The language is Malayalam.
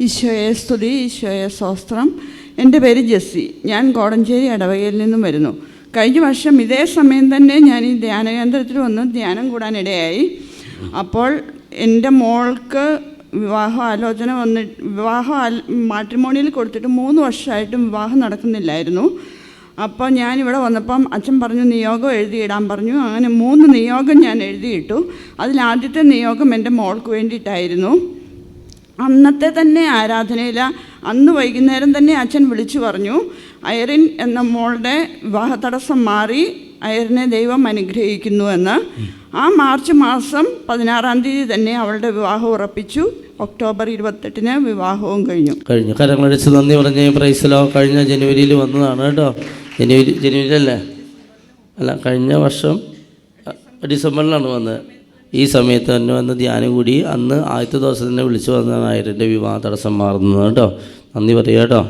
ഈശോയെ സ്തുതി ഈശോയെ സ്വസ്ത്രം എന്റെ പേര് ജെസ്സി. ഞാൻ കോടഞ്ചേരി ഇടവകയിൽ നിന്നും വരുന്നു. കഴിഞ്ഞ വർഷം ഇതേ സമയം തന്നെ ഞാൻ ഈ ധ്യാന കേന്ദ്രത്തിൽ വന്ന് ധ്യാനം കൂടാനിടയായി. അപ്പോൾ എന്റെ മോൾക്ക് വിവാഹ ആലോചന വന്ന് വിവാഹ മാട്രിമോണിയിൽ കൊടുത്തിട്ട് മൂന്ന് വർഷമായിട്ടും വിവാഹം നടക്കുന്നില്ലായിരുന്നു. അപ്പോൾ ഞാനിവിടെ വന്നപ്പം അച്ഛൻ പറഞ്ഞു നിയോഗം എഴുതിയിടാൻ പറഞ്ഞു. അങ്ങനെ മൂന്ന് നിയോഗം ഞാൻ എഴുതിയിട്ടു. അതിലാദ്യത്തെ നിയോഗം എന്റെ മോൾക്ക് വേണ്ടിയിട്ടായിരുന്നു. അന്നത്തെ തന്നെ ആരാധനയിൽ അന്ന് വൈകുന്നേരം തന്നെ അച്ഛൻ വിളിച്ചു പറഞ്ഞു അയറിൻ എന്ന മോളുടെ വിവാഹ തടസ്സം മാറി അയറിനെ ദൈവം അനുഗ്രഹിക്കുന്നു എന്ന്. ആ മാർച്ച് മാസം പതിനാറാം തീയതി തന്നെ അവളുടെ വിവാഹം ഉറപ്പിച്ചു. ഒക്ടോബർ ഇരുപത്തെട്ടിന് വിവാഹവും കഴിഞ്ഞു. കഴിഞ്ഞു. കരങ്ങളടിച്ച് നന്ദി പറഞ്ഞ പ്രൈസലോ കഴിഞ്ഞ ജനുവരിയിൽ വന്നതാണ് കേട്ടോ. ജനുവരി ജനുവരിയിലല്ലേ? അല്ല കഴിഞ്ഞ വർഷം ഡിസംബറിലാണ് വന്നത്. ഈ സമയത്ത് തന്നെ വന്ന് ധ്യാനം കൂടി അന്ന് ആദ്യത്തെ ദിവസം തന്നെ വിളിച്ചു വന്നതാണ് ആയിരന്റെ വിവാഹ തടസ്സം മാറുന്നത് കേട്ടോ. നന്ദി പറയുക കേട്ടോ.